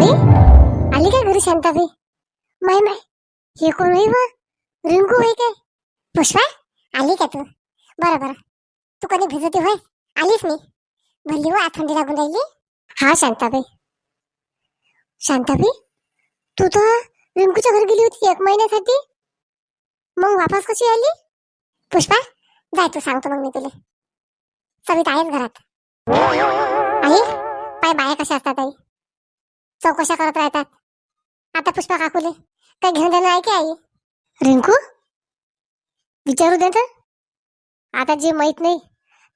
शांताबाई आली काय घरी शांताबाई? माय माय हे कोण होई व? रिंकू होई काय? पुष्पा आली का तू? बरं बरं. तू कधी भिजती होय? आलीच मी. भरली व आज लागून राहिली. हा शांताबाई. शांताबाई तू तर रिंकूच्या घरी गेली होती एक महिन्यासाठी. मग वापस कशी आली? पुष्पा जाय तू सांगतो मग मी तुला. सविता आहेच घरात. आई पाय बाया कशा असतात आई? चौकशा करत राहतात. आता पुष्पा काकूले काय घेऊन देणं आहे की आई? रिंकू? विचारू दे तर. आता जे माहीत नाही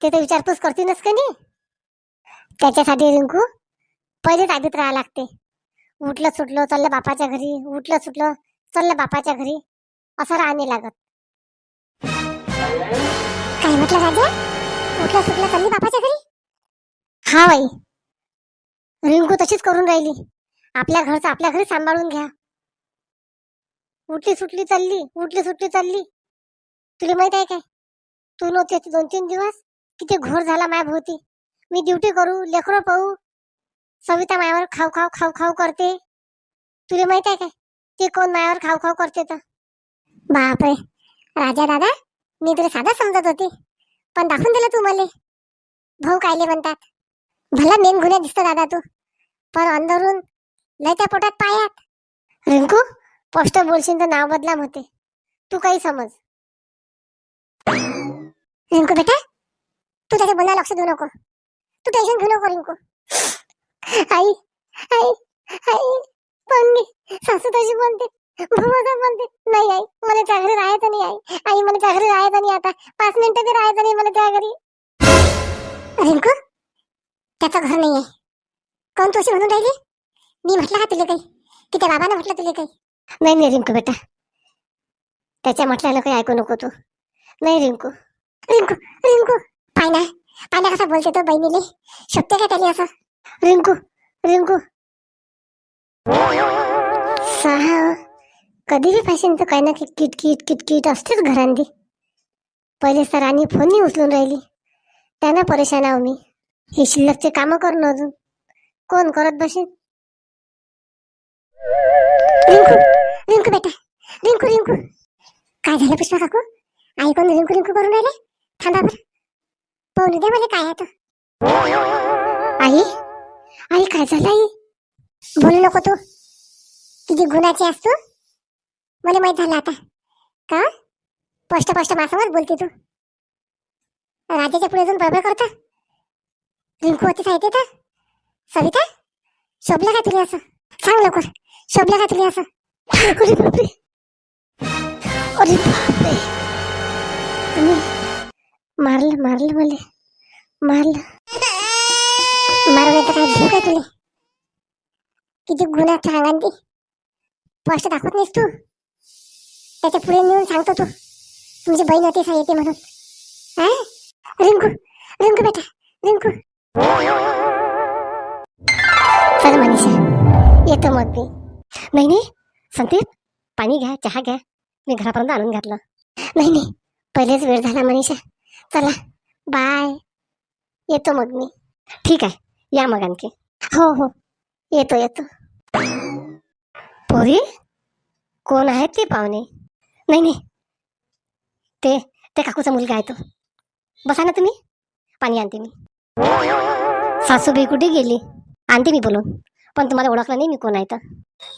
ते तर विचारपूस करतीनच का नाही? त्याच्यासाठी रिंकू पहिले ताबीत राहा लागते. उठलं सुटलं चाललं बापाच्या घरी. उठलं सुटलं चाललं बापाच्या घरी. असं राहणे लागत. काय म्हटलं राजा? उठलं सुटलं चालली बापाच्या घरी? हा बाई. रिंकू तशीच करून राहिली. आपल्या घरचं आपल्या घरी सांभाळून घ्या. उठली सुटली चालली उठली सुटली चालली. तुला माहीत आहे काय? तू नव्हते दोन तीन दिवस किती घोर झाला माया भोवती मी ड्युटी करू लेकरं पाहू. सविता मायावर खाऊ खाऊ खाऊ खाऊ करते. तुला माहीत आहे काय? ते कोण मायावर खाऊ खाऊ करते तर. बापरे. राजा दादा मी तुला साधा समजत होती. पण दाखवून दिलं तू मला. भाऊ कायले म्हणतात. भला मेन गुन्हे दिसतो दादा तू. पण अंदरून नाही त्या पोटात पायात. रिंकू स्पष्ट बोलशील तर नाव बदलाम होते. तू काही समज. रिंकू बेटा तू त्याच्या बोलण्याला लक्ष देऊ नको. तू टेन्शन घेऊ नको रिंकू. आई आई आई पण मी सासू तशी बोलते बोलते नाही आई मला त्या घरी राहायचं नाही आई. आई मला त्या घरी राहायचं नाही आता. पाच मिनिटं बी राहायचं नाही मला त्या घरी. रिंकू त्याचं घर नाही आहे कोण तू अशी म्हणून राहिली? मी म्हटलं का तुला काही. की त्या बाबानं म्हटलं तुला काही. नाही नाही रिंकू बेटा. त्याच्या म्हटल्यानं काही ऐकू नको तू. नाही रिंकू. रिंकू रिंकू. पाय ना पाय ना कसा बोलते तो बहिणीले? शक्य का त्याने असं? रिंकू रिंकू. सहा हो. कधी बी पाहिजे तर काही ना kit kit kit kit kit असतेच घरांदी. पहिले सरांनी आणि फोनही उचलून राहिली. त्यांना परेशान आहो मी. हे शिल्लकचे कामं करून अजून. कोण करत बसेल रिंकू रिंकू बेटा रिंकू रिंकू. काय झालं पुष्पा काकू? आई कोण रिंकू रिंकू करून राहिले? थांबा बरं. पाहून द्या मला काय आहे आई आई काय झालं आई? बोलू नको तू. किती गुणाची असतो मला माहीत झालं आता. का? स्पष्ट स्पष्ट मासावर बोलते तू. राजाच्या पुढे जाऊन बडबड करता. रिंकू होती साहित्य तर. सविता शोभलं का तुला असं? सांग लवकर. शोभलं का तुला असं. अरे बापरे. अरे बापरे. तुम्ही मारलं मारलं मला. मारलं. मारलं तर काय भूक आहे तुला? किती गुन्हा सांगा ती. स्पष्ट दाखवत नाहीस तू. त्याच्या पुढे नेऊन सांगतो तू. तुमची बहीण होती साहित्य म्हणून. हा? रिंकू रिंकू बेटा रिंकू. चल मनीषा येतो मग मी. नाही नाही. संदीप पाणी घ्या चहा घ्या. मी घरापर्यंत आणून घातलं. नाही नाही. पहिलेच वेळ झाला मनीषा. चला. बाय. येतो मग मी. ठीक आहे. या मग आणखी. हो हो. येतो येतो. पोरी? कोण आहेत ते पाहुणे? नाही नाही. ते ते काकूचा मुलगा आहे तो. बसा ना तुम्ही. पाणी आणते मी. सासूबाई कुठे गेली? आणते मी बोलून. पण तुम्हाला ओळखलं नाही मी कोण आहे तर.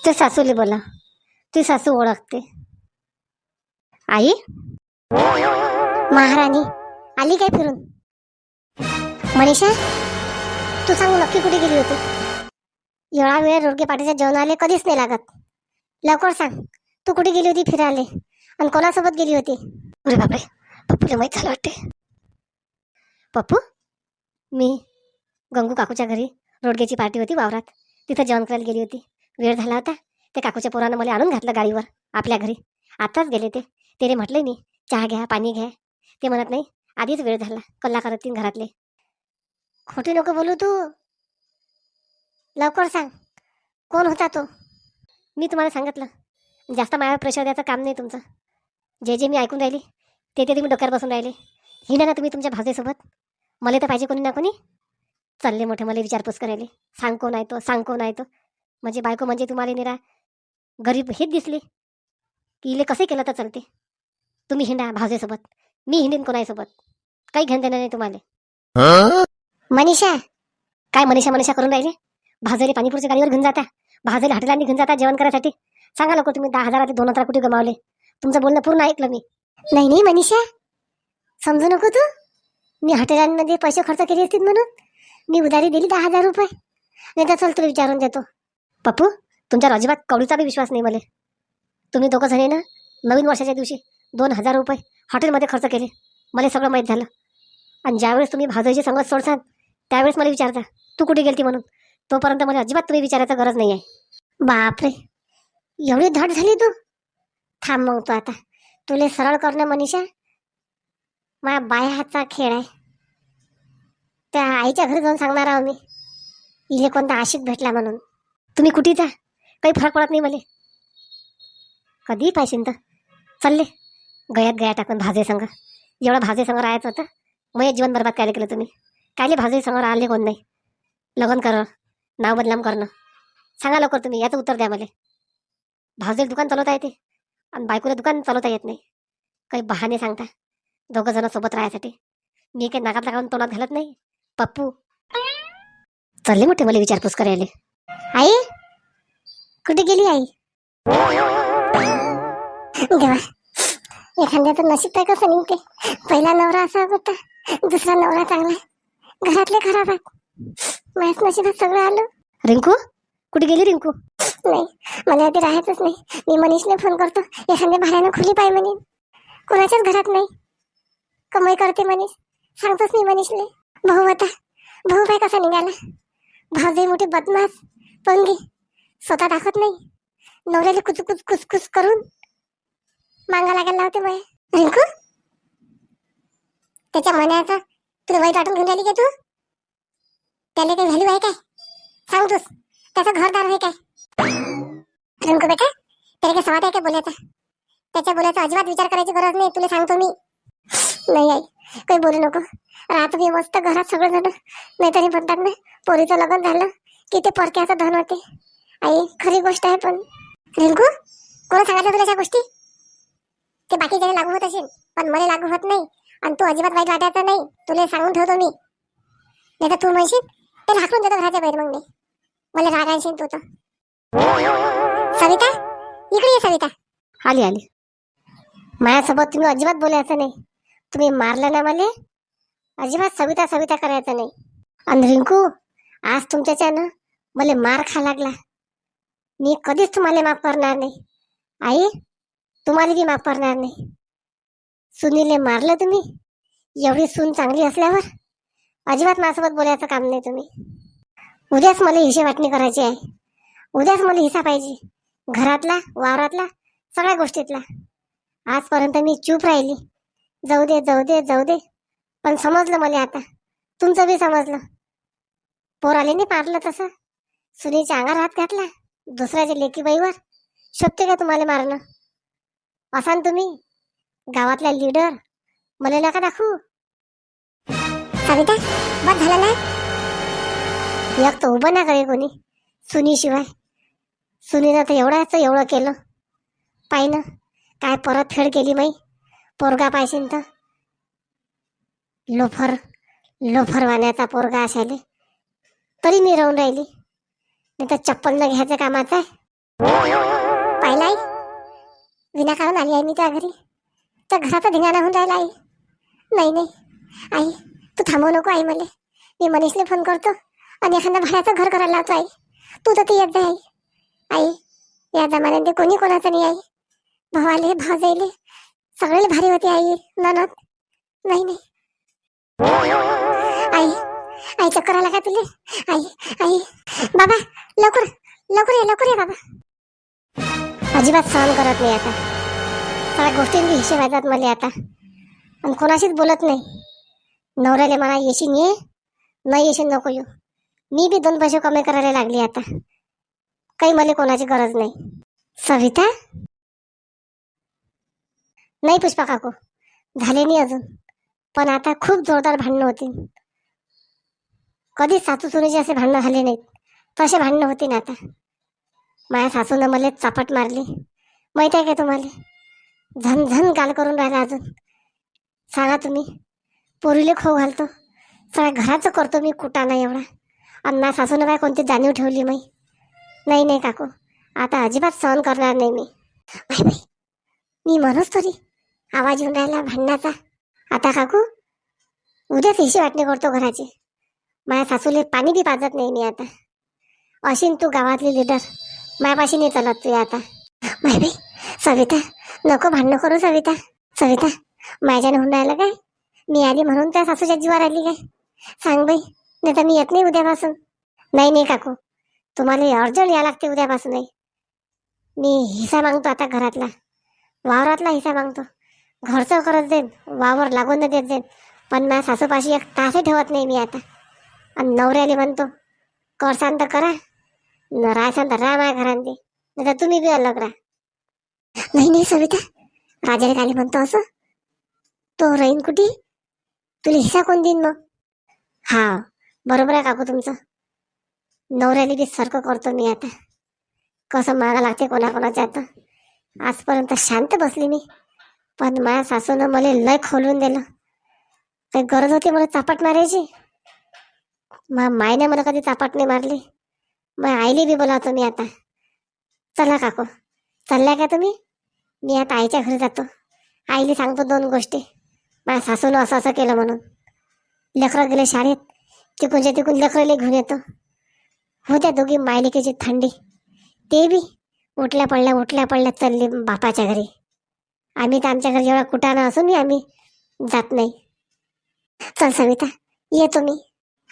ते सासूले बोला. ती सासू ओळखते. आई? महाराणी आली काय फिरून? मनीषा तू सांग नक्की कुठे गेली होती? एवढा वेळ रोडगे पाटीच्या जेवणाले कधीच नाही लागत. लवकर सांग तू कुठे गेली होती फिरायला? आणि कोणासोबत गेली होती? अरे बापरे पप्पूला माहीत झालं वाटते पप्पू मी गंगू काकूच्या घरी रोडगेची पार्टी होती वावरात. तिथं जेवण करायला गेली होती. वेळ झाला होता. ते काकूच्या पोरानं मला आणून घातलं गाडीवर आपल्या घरी. आताच गेले ते. तेरे म्हटले मी चहा घ्या पाणी घ्या. ते म्हणत नाही आधीच वेळ झाला. कल्ला करत तीन घरातले. खोटे नको बोलू तू. लवकर सांग. कोण होता तो? मी तुम्हाला सांगितलं. जास्त माझ्यावर प्रेशर द्यायचं काम नाही तुमचं. जे जे मी ऐकून राहिली ते ते तुम्ही डोक्यावर बसून राहिले. हिना ना तुम्ही तुमच्या भाजेसोबत मला तर पाहिजे कोणी ना कोणी. चालले मोठे मला विचारपूस करायले. सांग कोण आहे तो? सांग कोण आहे तो? म्हणजे बायको म्हणजे तुम्हाला निरा गरीब हेच दिसले. की इले कसे केलं तर चालते? तुम्ही हिंडा भावजेसोबत मी हिंडेन कोणासोबत? काही घेणं देणं नाही तुम्हाला. मनीषा काय मनीषा मनीषा करून राहिले? भाजले पाणीपुरच्या गाडीवर घेऊन जाता. भाजले हॉटेलांनी घेऊन जाता जेवण करायसाठी. सांगा नको तुम्ही दहा हजारात दोन हजार कुठे गमावले. तुमचं बोलणं पूर्ण ऐकलं मी. नाही नाही मनीषा. समजू नको तू. मी हॉटेलांमध्ये पैसे खर्च केले असतील म्हणून. मी उधारी दिली दहा हजार रुपये. नाही तर चल तुला विचारून देतो. पप्पू तुमच्यावर अजिबात कवडीचा बी विश्वास नाही मला. तुम्ही दोघं जणी ना नवीन वर्षाच्या दिवशी दोन हजार रुपये हॉटेलमध्ये खर्च केले. मला सगळं माहीत झालं. आणि ज्यावेळेस तुम्ही भाजयची संगत सोडसान त्यावेळेस मला विचारता तू कुठे गेलती म्हणून? तोपर्यंत मला अजिबात तुम्ही विचारायचं गरज नाही आहे बापरे! एवढी धड झाली तू. थांब मग तू आता. तुले सरळ करणं मनीषा. माझ्या बाया हातचा खेळ आहे. त्या आईच्या घरी जाऊन सांगणार आहो मी. इले कोणता आशिक भेटला म्हणून. तुम्ही कुठे जा? काही फरक पडत नाही मला. कधी पाहिजे तर. चालले. गयात गया टाकून भाजे संग. एवढा भाजे संग राहायचं होतं मग जीवन बरबाद काय केलं तुम्ही. कायले भाजे संग राहिले कोण नाही? लगन करणं नाव बदनाम करणं. सांगा लवकर तुम्ही याचं उत्तर द्या मला. भाजेला दुकान चालवता येते आणि बायकोला दुकान चालवता येत नाही. काही बहाणे सांगता. दोघं जण सोबत राहायसाठी. मी काही नाकात लागावून तोंडात घालत नाही. पप्पू चालले मोठे मला विचारपूस करायला. आई? कुठे गेली आई? देवा. एखाद्याचं नशीब काय कसं निघते. पहिला नवरा असा होता दुसरा नवरा चांगला. घरातले खराब आहेत. माझ्याच नशिबात सगळं आलं. रिंकू? कुठे गेली रिंकू? नाही मला ते राहायचंच नाही. मी मनीषने फोन करतो. एखाद्या भाड्यानं खुली पाय म्हणे कोणाच्याच घरात नाही. कमाई करते मनीष. सांगतोच नाही मनीषले. भाऊ आता. भाऊ बाय कसा निघाला? भाऊ मोठी बदमाश पंगी. स्वतः दाखवत नाही. नवऱ्याला कुचकुच कुसकुस करून मांगा लागायला लावते बाय रिंकू? त्याच्या मनाचा तुला वाईट वाटून घेऊन राहिली का तू? त्याला काही व्हॅल्यू आहे काय? सांग तूच. त्याचं घरदार आहे काय? रिंकू बेटा त्याला काय सवाद आहे काय बोलायचा? त्याच्या बोलायचा अजिबात विचार करायची गरज नाही. तुला सांगतो मी. नाही आई काही बोलू नको. राहतो मी मस्त घरात सगळं झालं. नाही तरी म्हणतात ना पोरीचं लग्न झालं की ते परक्याचं धन होते. आई खरी गोष्ट आहे पण. रिंकू कोण सांगायचं तुला त्या गोष्टी? ते बाकीच्या लागू होत असेल पण मला लागू होत नाही. आणि तू अजिबात वाईट वाटायचं नाही. तुला सांगून ठेवतो मी. नाही तर तू म्हणशील ते हाकलून देतो घराच्या बाहेर मग मी. मला राग आणशील तू तर. सविता? इकडे ये सविता. आली आली. माझ्यासोबत तुम्ही अजिबात बोलायचं नाही. तुम्ही मारलं ना मला? अजिबात सविता सविता करायचं नाही. आणि रिंकू आज तुमच्याच्यानं मला मार खा लागला. मी कधीच तुम्हाला माफ करणार नाही. आई तुम्हाला बी माफ करणार नाही. सुनीलने मारलं तुम्ही? एवढी सून चांगली असल्यावर? अजिबात माझ्यासोबत बोलायचं काम नाही तुम्ही. उद्याच मला हिशे वाटणी करायची आहे. उद्याच मला हिसा पाहिजे. घरातला वावरातला सगळ्या गोष्टीतला. आजपर्यंत मी चूप राहिली. जाऊ दे जाऊ दे जाऊ दे. पण समजलं मला आता. तुमचं बी समजलं. पोराले नाही पारलं तसं. सुनीच्या अंगार हात घातला दुसऱ्याच्या लेकीबाईवर. शक्य का तुम्हाला मारणं? असान तुम्ही. गावातल्या लीडर मला नका दाखवू. सविता बस झालं ना? एक तर उभं ना करे कोणी? सुनीशिवाय. सुनीनं तर एवढ्याच एवढं केलं. पाहिनं काय परत फेड केली माई पोरगा पाहिजे तर लोफर लोफरवाण्याचा पोरगा असायले. तरी मी राहून राहिली. नाही तर चप्पल न घ्यायचं कामाचं आहे. आई? विनाकारण आली आहे मी त्या घरी. त्या घराचा धिंगाणा होऊन राहिला आई. नाही नाही. आई तू थांबवू नको आई मला. मी मनीषने फोन करतो आणि एखाद्या भाड्याचं घर करायला लावतो आई. तू तर ती येत जा आई. आई या जमान्यात कोणी कोणाचं नाही आई. भावाले भाव जाईले सगळे भारी होते आई ननद. नाही नाही. आई आई चक्कर आला का तुले? आई आई. बाबा लवकर लवकर ये लवकर ये बाबा. अजिबात सहन करत नाही आता. सगळ्या गोष्टींची हिशेब येतात मला आता. आणि कोणाशीच बोलत नाही. नवऱ्याला मला येशीन ये नाही येशीन नको येऊ. मी बी दोन पैसे कमी करायला लागली आता. काही मला कोणाची गरज नाही. सविता? नाही पुष्पा काकू झाले नाही अजून. पण आता खूप जोरदार भांडणं होती कधीच सासू सुनेचे असे भांडणं झाले नाहीत. तसे भांडणं होतील आता. माझ्या सासूनं मला चापट मारली. माहीत आहे का तुम्हाला? झन झन गाल करून राहिला अजून. सांगा तुम्ही पोरीले खो घालतो. सगळ्या घराचं करतो मी कुटाणा एवढा. आणि माझ्या सासूनं काय कोणती जाणीव ठेवली माई नाही नाही काकू. आता अजिबात सहन करणार नाही मी. बाई बाई. मी म्हणूच तरी. आवाज येऊन राहिला भांडणाचा? आता काकू? उद्याच हिशी वाटणी करतो घराची. माझ्या सासूले पाणी बी पाजत नाही मी आता. अशीन तू गावातली लिडर मायापाशी नाही चालत तू आता. माय बाई सविता नको भांडणं करू सविता. सविता माझ्याने होऊन राहिलं काय? मी आली म्हणून त्या सासूच्या जीवावर आली काय? सांग बाई नाही तर मी येत नाही उद्यापासून. नाही नाही काकू. तुम्हाला अर्जंट या लागते उद्यापासूनही. मी हिसा मागतो आता घरातला. वावरातला हिसा मागतो. घरचं करत जाईन वावर लागून देत जाईन. पण माझ्या सासूपाशी एक तासही ठेवत नाही मी आता. आणि नवऱ्याला म्हणतो करसान तर करा न राहसान तर राहा माझ्या घरांनी. नाही तर तुम्ही बी अलग राहा. नाही नाही सविता. राजाने काय म्हणतो असं. तो राहीन कुठे? तुला हिस्सा कोण देईन मग? हा बरोबर आहे काकू तुमचं. नवऱ्याला बी सारखं करतो मी आता. कसं मागा लागते कोणाकोणाच्या आता आजपर्यंत शांत बसली मी. पण माझ्या सासूनं मला लय खोलून दिलं. काही गरज होती मला चापट मारायची? मा मायने मला कधी चापट नाही मारली. मग आईली बी बोलावतो मी आता. चला काकू. चालल्या का तुम्ही? मी आता आईच्या घरी जातो. आईला सांगतो दोन गोष्टी. माझ्या सासूनं असं असं केलं म्हणून. लेकरं गेले शाळेत. तिकूनच्या तिकून लेकरले घेऊन येतो. होत्या दोघी मायलिकेची थंडी. ते बी उठल्या पडल्या उठल्या पडल्या चालली बापाच्या घरी. आम्ही तर आमच्या घरी एवढा कुटाणा असूनही आम्ही जात नाही. चल सविता येतो मी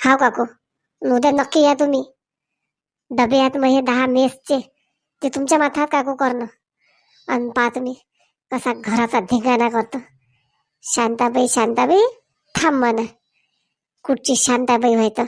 हाव काकू. उद्या नक्की या तुम्ही. डबे आहेत मग हे दहा मेसचे. ते तुमच्या माथात काकू करणं. आणि पहा तुम्ही कसा घराचा धिंगाणा करतो. शांताबाई शांताबाई थांब म्हणा कुठची शांताबाई व्हायचं?